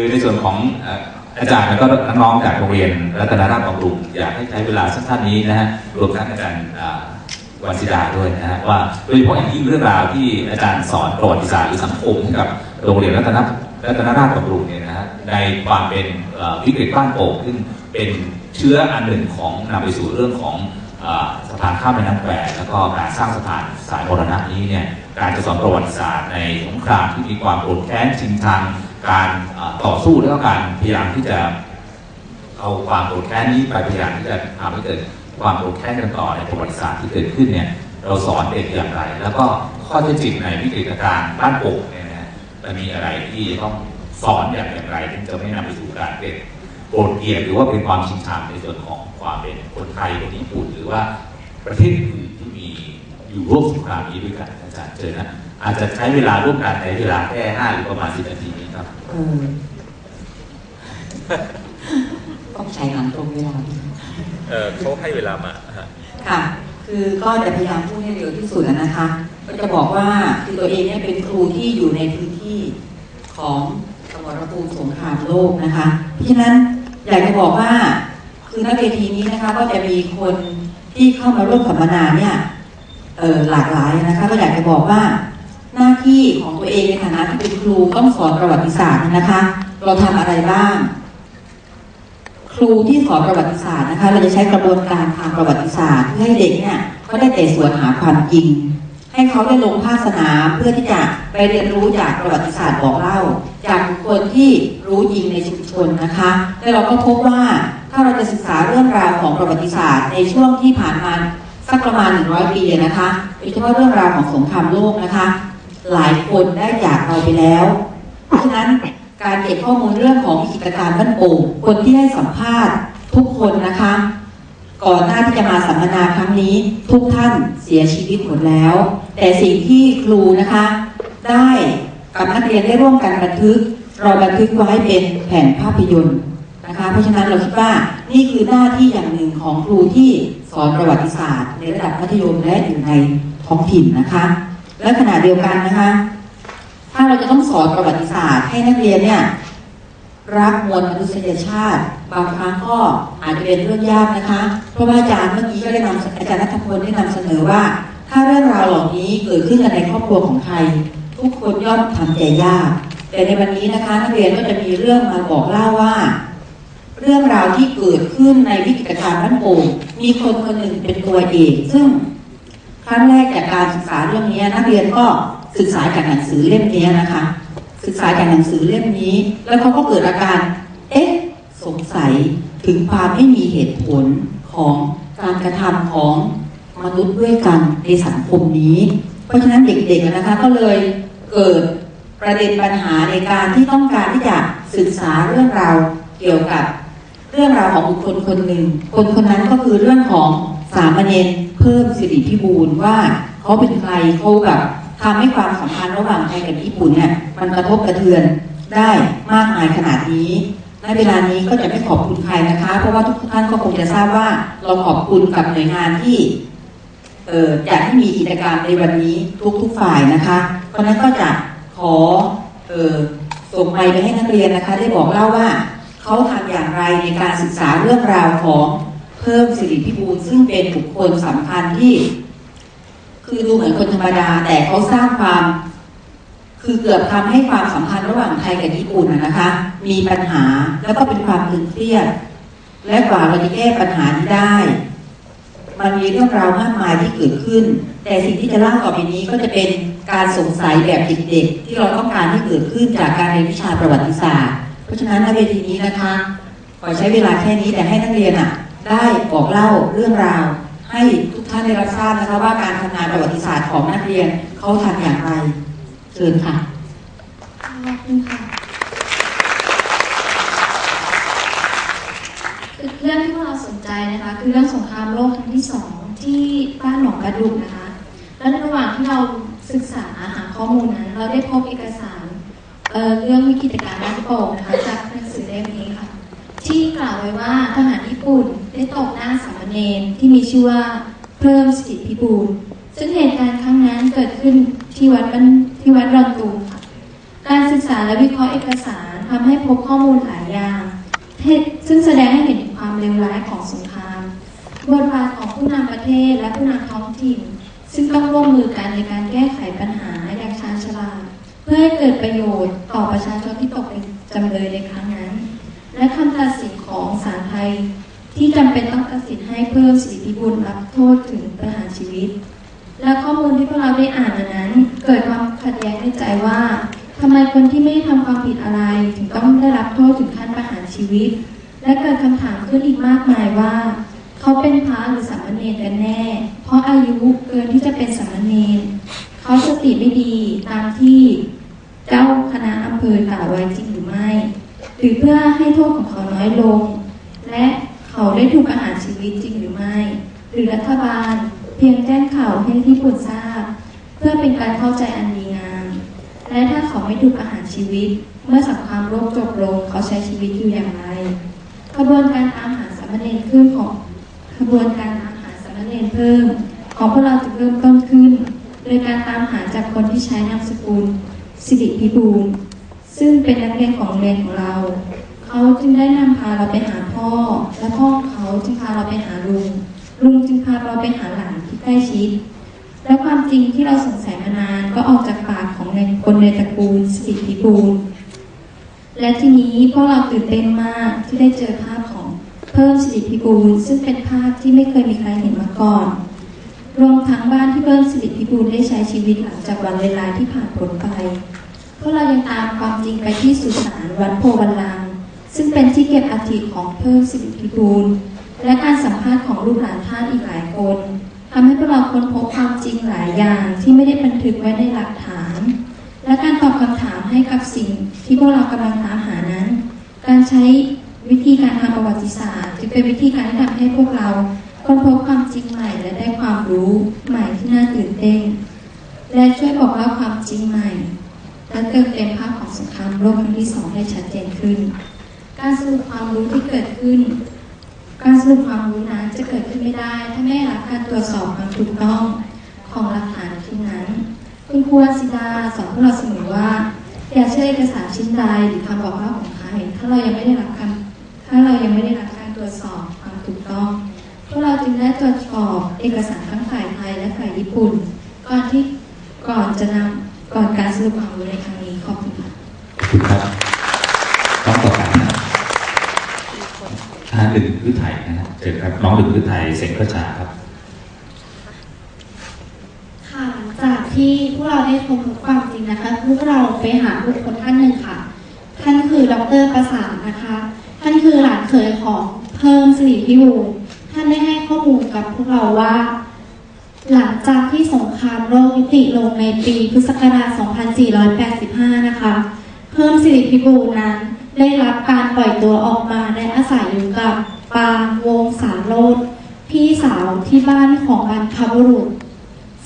คือในส่วนของอาจารย์แล้วก็น้องๆจากโรงเรียนรัตนราชบำรุงอยากให้ใช้เวลาสั้นๆนี้นะฮะรวมทั้งอาจารย์วันศิดาด้วยนะฮะว่าโดยเฉพาะอย่างยิ่งเรื่องราวที่อาจารย์สอนประวัติศาสตร์หรือสังคมให้กับโรงเรียนรัตนรัตนราชบำรุงเนี่ยนะฮะในความเป็นวิกฤตบ้านโป่งซึ่งเป็นเชื้ออันหนึ่งของนำไปสู่เรื่องของสะพานข้ามแม่น้ำแควแล้วก็การสร้างสะพานสายมรณะนี้เนี่ยการจะสอนประวัติศาสตร์ในสงครามที่มีความโกรธแค้นชิงชัง การต่อสู้แล้วก็การพยายามที่จะเอาความโกรธแค้นนี้ไปพยายามที่จะทำให้เกิดความโกรธแค้นกันต่อในประวัติศาสตร์ที่เกิดขึ้นเนี่ยเราสอนเด็กอย่างไร แล้วก็ข้อเท็จจริงในวิกฤตการณ์บ้านโป่งเนี่ยนะมันมีอะไรที่ต้องสอนอย่างไรถึงจะไม่นำไปสู่การเป็นโกรธเกลียดหรือว่าเป็นความชิงชังในส่วนของความเป็นคนไทยคนญี่ปุ่น หรือว่าประเทศอื่นที่มีอยู่ร่วมสงครามนี้ด้วยกันอาจารย์เจอนะ อาจจะใช้เวลาร่วมกันในเวลาแค่ห้าหรือประมาณสิบนาทีนี้ครับเออต้องใช้หันตรงเวลาด้วยเออเขาให้เวลามาฮะค่ะ คือก็จะพยายามพูดให้เร็วที่สุดนะคะ ก็จะบอกว่าคือตัวเองเนี่ยเป็นครูที่อยู่ในพื้นที่ของสมรภูมิสงครามโลกนะคะเพราะฉะนั้นอยากจะบอกว่าคือณเวทีนี้นะคะก็จะมีคนที่เข้ามาร่วมสัมมนาเนี่ยเออหลากหลายนะคะก็อยากจะบอกว่า หน้าที่ของตัวเองในฐานะที่เป็นครูต้องสอนประวัติศาสตร์นะคะ เราทำอะไรบ้าง ครูที่สอนประวัติศาสตร์นะคะ เราจะใช้กระบวนการทางประวัติศาสตร์เพื่อให้เด็กเนี่ยเขาได้แต่สวนหาความจริง ให้เขาได้ลงภาคสนามเพื่อที่จะไปเรียนรู้จากประวัติศาสตร์บอกเล่า จากคคลที่รู้จริงในชุมชนนะคะและเราก็พบว่าถ้าเราจะศึกษาเรื่องราวของประวัติศาสตร์ในช่วงที่ผ่านมาสักประมาณ 100 ปีนะคะโดยเฉพาะเรื่องราวของสงครามโลกนะคะ หลายคนได้จากเราไปแล้วเพราะฉะนั้นการเก็บข้อมูลเรื่องของกิจการบ้านโป่งคนที่ให้สัมภาษณ์ทุกคนนะคะ ก่อนหน้าที่จะมาสัมมนาครั้งนี้ ทุกท่านเสียชีวิตหมดแล้ว แต่สิ่งที่ครูนะคะ ได้กับนักเรียนได้ร่วมกันบันทึก เราบันทึกไว้เป็นแผ่นภาพยนตร์นะคะ เพราะฉะนั้นเราคิดว่านี่คือหน้าที่อย่างหนึ่งของครูที่สอนประวัติศาสตร์ ในระดับมัธยมและอยู่ในท้องถิ่นนะคะ และขณะเดียวกันนะคะ ถ้าเราจะต้องสอนประวัติศาสตร์ให้นักเรียนเนี่ยรักมวลมนุษยชาติ บางครั้งก็อาจจะเป็นเรื่องยากนะคะ เพราะว่าอาจารย์เมื่อกี้ก็ได้นำอาจารย์นัทพลได้นำเสนอว่า ถ้าเรื่องราวเหล่านี้เกิดขึ้นกันในครอบครัวของใคร ทุกคนย่อมทำใจยาก แต่ในวันนี้นะคะนักเรียนก็จะมีเรื่องมาบอกเล่าว่า เรื่องราวที่เกิดขึ้นในวิกฤตการณ์บ้านโป่งมีคนคนหนึ่งเป็นตัวเอกซึ่ง ครั้งแรกจากการศึกษาเรื่องนี้นักเรียนก็ศึกษาจากหนังสือเล่มนี้นะคะ ศึกษาจากหนังสือเล่มนี้ แล้วเขาก็เกิดอาการ เอ๊ะ สงสัยถึงความไม่มีเหตุผลของการกระทำของมนุษย์ด้วยกันในสังคมนี้ เพราะฉะนั้นเด็กๆนะคะก็เลยเกิดประเด็นปัญหาในการที่ต้องการที่จะศึกษาเรื่องราวเกี่ยวกับ เรื่องราวของบุคคลคนหนึ่ง คนคนนั้นก็คือเรื่องของ สามเณรเพิ่มสิริพิบูลว่าเขาเป็นใครเขาแบบทำให้ความสัมพันธ์ระหว่างไทยกับญี่ปุ่นเนี่ยมันกระทบกระเทือนได้มากมายขนาดนี้ในเวลานี้ก็จะไม่ขอบคุณใครนะคะ เพราะว่าทุกท่านก็คงจะทราบว่าเราขอบคุณกับหน่วยงานที่เอ่ออยากให้มีกิจกรรมในวันนี้ทุกๆฝ่ายนะคะเพราะนั้นก็จะขอเอ่อส่งไมค์ไปให้นักเรียนนะคะ ได้บอกเล่าว่าเขาทำอย่างไรในการศึกษาเรื่องราวของ เพิ่มสิริพิบูลซึ่งเป็นบุคคลสำคัญที่ คือดูเหมือนคนธรรมดา แต่เขาสร้างความ คือเกือบทำให้ความสัมพันธ์ระหว่างไทยกับญี่ปุ่นนะนะคะ มีปัญหาแล้วก็เป็นความตึงเครียด และกว่าเราจะแก้ปัญหานี้ได้ มันมีเรื่องราวมากมายที่เกิดขึ้น แต่สิ่งที่จะเล่าต่อไปนี้ก็จะเป็นการสงสัยแบบเด็กๆที่เราต้องการให้เกิดขึ้นจากการเรียนวิชาประวัติศาสตร์ เพราะฉะนั้นในเวทีนี้นะคะขอใช้เวลาแค่นี้แต่ให้นักเรียนอะ ได้บอกเล่าเรื่องราว ให้ทุกท่านได้รับทราบนะคะว่าการทำงานประวัติศาสตร์ของนักเรียนเขาทำอย่างไรเชิญค่ะขอบคุณค่ะคือเรื่องที่พวกเราสนใจนะคะคือเรื่องสงครามโลกครั้งที่สองที่บ้านหนองกระดุกนะคะ แล้วในระหว่างที่เราศึกษาหาข้อมูลนั้น เราได้พบเอกสารเเรื่องวิกฤตการณ์บ้านโป่งนะคะจากหนังสือเล่มนี้ค่ะ ที่กล่าวไว้ว่าทหารญี่ปุ่นได้ตบหน้าสามเณรที่มีชื่อว่าเพิ่มสถิตพิบูลซึ่งเหตุการณ์ครั้งนั้นเกิดขึ้นที่วัดบ้านที่วัดรอนตูค่ะการศึกษาและวิเคราะห์เอกสารททำให้พบข้อมูลหลายอย่างที่ซึ่งแสดงให้เห็นถึงความเลวร้ายของสงครามบทบาทของผู้นำประเทศและผู้นำท้องถิ่น ซึ่งต้องร่วมมือกันในการแก้ไขปัญหาอย่างชาญฉลาดเพื่อให้เกิดประโยชน์ต่อประชาชนที่ตกเป็นจำเลยในครั้งนั้น และคำตัดสินของศาลไทย ที่จำเป็นต้องตัดสินให้เพิ่มสิทธิบุญรับโทษถึงประหารชีวิต และข้อมูลที่พวกเราได้อ่านนั้น เกิดความขัดแย้งในใจว่าทำไมคนที่ไม่ได้ทำความผิดอะไร ถึงต้องได้รับโทษถึงขั้นประหารชีวิต และเกิดคำถามขึ้นอีกมากมายว่า เขาเป็นพระหรือสามเณรกันแน่ เพราะอายุเกินที่จะเป็นสามเณรเขาสติไม่ดีตามที่เจ้าคณะอำเภอกล่าวไว้จริงหรือไม่ หรือเพื่อให้โทษของเขาน้อยลง และเขาได้ถูกประหารชีวิตจริงหรือไม่ หรือรัฐบาล เพียงแจ้งข่าวให้ที่ปุ่นทราบ เพื่อเป็นการเข้าใจอันดีงาม และถ้าเขาไม่ถูกประหารชีวิต เมื่อสังครามโลกจบลงเขาใช้ชีวิตอยู่อย่างไรขบวนการตามหาสามเณรขึ้นของขบวนการตามหาสามเณรเพิ่ม ของพวกเราจะเริ่มต้นขึ้น โดยการตามหาจากคนที่ใช้นามสกุลสิริพิบูล ซึ่งเป็นนักเรียนของโรงเรียนของเรา เขาจึงได้นำพาเราไปหาพ่อ และพ่อเขาจึงพาเราไปหาลุง ลุงจึงพาเราไปหาหลานที่ใกล้ชิด และความจริงที่เราสงสัยมานานก็ออกจากปากของในคนในตระกูลสิริพิบูลและทีนี้พวกเราตื่นเต้นมากที่ได้เจอภาพของเพิ่มสิริพิบูลซึ่งเป็นภาพที่ไม่เคยมีใครเห็นมาก่อนรวมทั้งบ้านที่เพิ่มสิริพิบูลได้ใช้ชีวิตหลังจากวันเลวร้าที่ผ่านพ้นไป พวกเรายังตามความจริงไปที่สุสานวัดโพวันลางซึ่งเป็นที่เก็บอัฐิของเพิ่มสิริพิบูลและการสัมภาษณ์ของลูกหลานท่านอีกหลายคนทำให้พวกเราค้นพบความจริงหลายอย่างที่ไม่ได้บันทึกไว้ในหลักฐาน และการตอบคำถามให้กับสิ่งที่พวกเรากำลังตามหานั้น การใช้วิธีการทางประวัติศาสตร์จึงเป็นวิธีการที่ทำให้พวกเราค้นพบความจริงใหม่และได้ความรู้ใหม่ที่น่าตื่นเต้น และช่วยบอกเล่าความจริงใหม่ และเติมเต็มภาพของสงครามโลกครั้งที่สองให้ชัดเจนขึ้น การสรุปความรู้ที่เกิดขึ้น การสรุปความรู้นั้นจะเกิดขึ้นไม่ได้ ถ้าไม่รับการตรวจสอบความถูกต้องของหลักฐานชิ้นนั้น คุณครูวัสิดาสอนพวกเราเสมอว่า อย่าเชื่อเอกสารชิ้นใดหรือคำบอกเล่าของใครถ้าเรายังไม่ได้รับการถ้าเรายังไม่ได้รับการตรวจสอบความถูกต้องพวกเราจึงได้ตรวจสอบเอกสารทั้งฝ่ายไทยและฝ่ายญี่ปุ่น ก่อนที่ก่อนจะนำ ก่อนการสรุปความรู้ในครั้งนี้ขอบคุณค่ะขอบคุณครับน้องต่อไปนะท่านดึงพืชไทยนะฮะเชิญครับน้องดึงพืชไทยเสงประชาครับ ค่ะหลังจากที่พวกเราได้พบกับความจริงนะคะ พวกเราไปหาบุคคลท่านหนึ่งค่ะ ท่านคือดรประสานนะคะ ท่านคือหลานเขยของเพิ่มสิริพิบูลท่านได้ให้ข้อมูลกับพวกเราว่า หลังจากที่สงครามโลกยุติลงในปีพุทธศักราช 2485 นะคะ เพิ่มสิริพิบูลนั้นได้รับการปล่อยตัวออกมาและอาศัยอยู่กับปางวงสารโลดพี่สาวที่บ้านของบรรพบุรุษ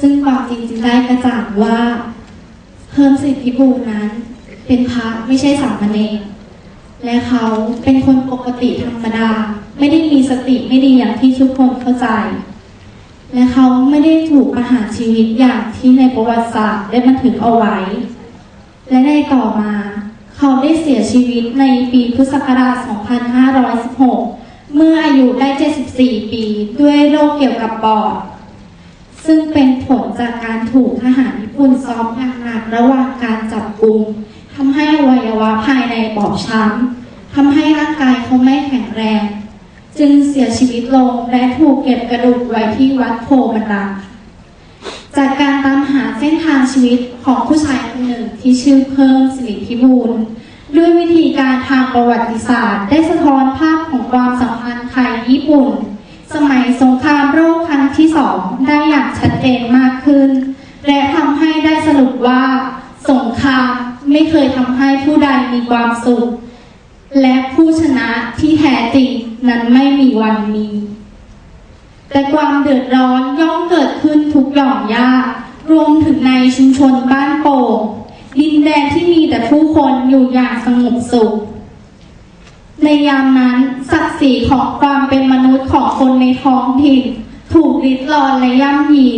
ซึ่งความจริงจึงได้กระจ่างว่า เพิ่มสิทธิบูลนั้น เป็นพระไม่ใช่สามเณรและเขาเป็นคนปกติธรรมดา ไม่ได้มีสติไม่ดีอย่างที่ทุกคนเข้าใจ และเขาไม่ได้ถูกประหารชีวิตอย่างที่ในประวัติศาสตร์ได้บันทึกเอาไว้ และในต่อมา เขาได้เสียชีวิตในปีพุทธศักราช 2516 เมื่ออายุได้ 74 ปีด้วยโรคเกี่ยวกับปอด ซึ่งเป็นผลจากการถูกทหารญี่ปุ่นซ้อมอย่างหนักระหว่างการจับกุมทำให้อวัยวะภายในบอบช้ำทำให้ร่างกายเขาไม่แข็งแรง จึงเสียชีวิตลงและถูกเก็บกระดูกไว้ที่วัดโพมันดังจากการตามหาเส้นทางชีวิตของผู้ชายคนหนึ่งที่ชื่อเพิ่มสิริพิบูลด้วยวิธีการทางประวัติศาสตร์ ได้สะท้อนภาพของความสัมพันธ์ไทยญี่ปุ่น สมัยสงครามโลกครั้งที่สองได้อย่างชัดเจนมากขึ้น และทำให้ได้สรุปว่า สงครามไม่เคยทำให้ผู้ใดมีความสุข และผู้ชนะที่แท้จริง นั้นไม่มีวันมี แต่ความเดือดร้อนย่อมเกิดขึ้นทุกหย่อมย่ารวมถึงในชุมชนบ้านโป่งดินแดนที่มีแต่ผู้คนอยู่อย่างสงบสุข ในยามนั้นศักดิ์ศรีของความเป็นมนุษย์ของคนในท้องถิ่นถูกริดรอนและย่ำยี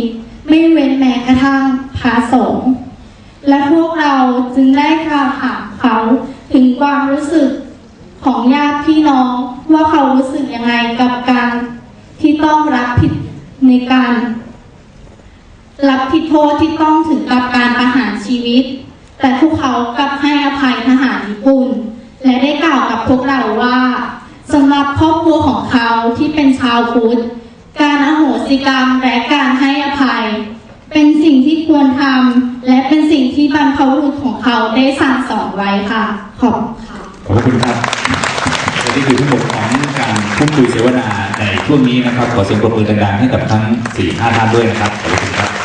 ไม่เว้นแม้กระทั่งพระสงฆ์และพวกเราจึงได้กล่าวถามเขาถึงความรู้สึก ของญาติพี่น้องว่าเขารู้สึกยังไงกับการที่ต้องรับผิดในการ รับผิดโทษที่ต้องถึงกับการประหารชีวิต แต่พวกเขากลับให้อภัยทหารญี่ปุ่น และได้กล่าวกับพวกเราว่าสำหรับครอบครัวของเขาที่เป็นชาวพุทธการอโหสิกรรมและการให้อภัย เป็นสิ่งที่ควรทำและเป็นสิ่งที่บรรพบุรุษของเขาได้สั่งสอนไว้ค่ะ ขอบคุณ ขอบคุณครับและนี่คือทั้งหมดของการพูดคุยเสวนาในช่วงนี้นะครับ ขอเสียงปรบมือดังๆให้กับทั้ง4 5ท่านด้วยนะครับ ขอบคุณครับ